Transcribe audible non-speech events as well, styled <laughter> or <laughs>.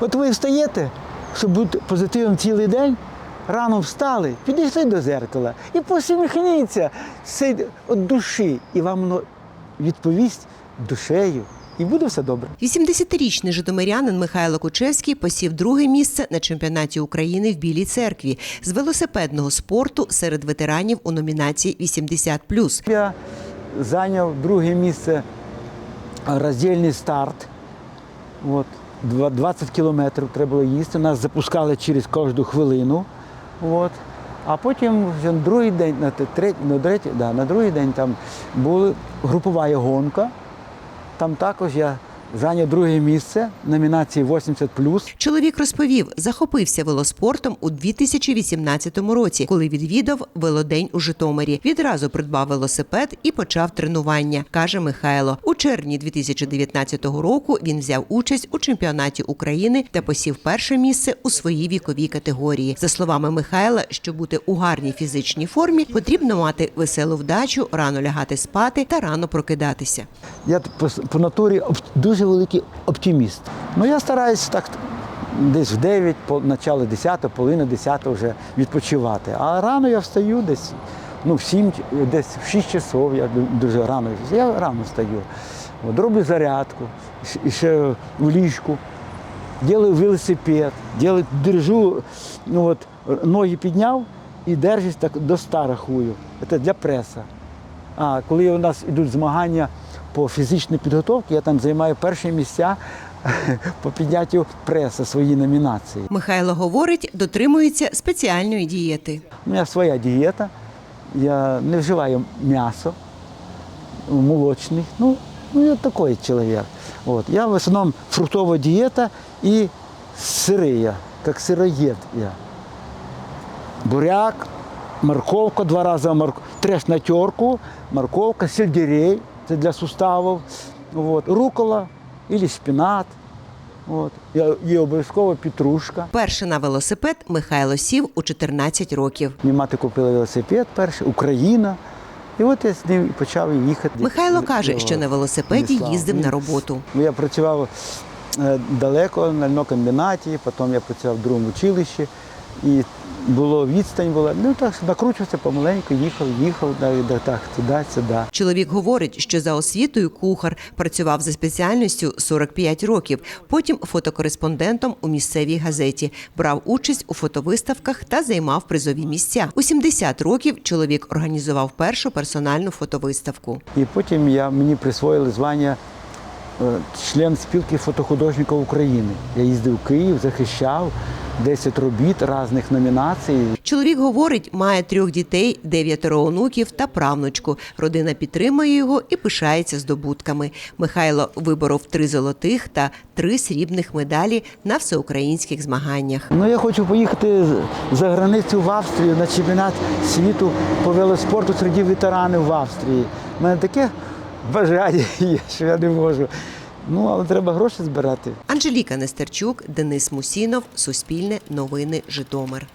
От ви встаєте, щоб бути позитивним цілий день, рано встали, підійшли до зеркала і посміхніться від душі, і вам воно відповість душею, і буде все добре. 80-річний житомирянин Михайло Кучевський посів друге місце на чемпіонаті України в Білій церкві з велосипедного спорту серед ветеранів у номінації 80+. Я зайняв друге місце роздільний старт. От, 20 кілометрів треба було їсти. Нас запускали через кожну хвилину. От. А потім вже на другий день, на третій, на третій, да, на другий день там була групова гонка. Там також я зайняв друге місце номінації 80+. Чоловік розповів, захопився велоспортом у 2018 році, коли відвідав велодень у Житомирі. Відразу придбав велосипед і почав тренування, каже Михайло. У червні 2019 року він взяв участь у чемпіонаті України та посів перше місце у своїй віковій категорії. За словами Михайла, щоб бути у гарній фізичній формі, потрібно мати веселу вдачу, рано лягати спати та рано прокидатися. Я по, по натурі оп- дуже великий оптиміст. Ну я стараюся так десь в 9, по начало 10, половина 10 вже відпочивати. А рано я встаю десь, ну, в 7, десь в 6 часов, я дуже рано. Я рано встаю. От, роблю зарядку, ще- в ліжку. Делаю велосипед, делаю, держу, ну от, ноги підняв і держусь так до ста рахую. Це для преса. А коли у нас йдуть змагання по фізичній підготовці, я там займаю перші місця <laughs> по підняттю преса свої номінації. Михайло говорить, дотримується спеціальної дієти. У мене своя дієта, я не вживаю м'ясо, молочний. Ну, ну я такий чоловік. От. Я в основному фруктова дієта і сири я, як сироєд я. Буряк, морковка два рази морк... треш на терку, морковка, сельдерей, це для суставів, от. рукола або шпинат. От. Є обов'язково петрушка. Перше на велосипед Михайло сів у 14 років. Мені мати купила велосипед перший, Україна. І от я з ним почав їхати. Михайло каже, що на велосипеді їздив на роботу. Ну, Я працював е, далеко на льнокомбінаті, потім я працював в другому училищі. І було відстань була. Ну так накручувався помаленьку, їхав, їхав, так, так, туди, сюди. Чоловік говорить, що за освітою кухар працював за спеціальністю 45 років. Потім фотокореспондентом у місцевій газеті брав участь у фотовиставках та займав призові місця. У 70 років чоловік організував першу персональну фотовиставку. І потім я, мені присвоїли звання е, член спілки фотохудожників України. Я їздив в Київ, захищав 10 робіт різних номінацій. Чоловік говорить, має трьох дітей, дев'ятеро онуків та правнучку. Родина підтримує його і пишається здобутками. Михайло виборов три золотих та три срібних медалі на всеукраїнських змаганнях. Ну, я хочу поїхати за границю в Австрію на чемпіонат світу по велоспорту серед ветеранів в Австрії. У мене таке бажання є, що я не можу. Ну, але треба гроші збирати. Анжеліка Нестерчук, Денис Мусінов, Суспільне новини, Житомир.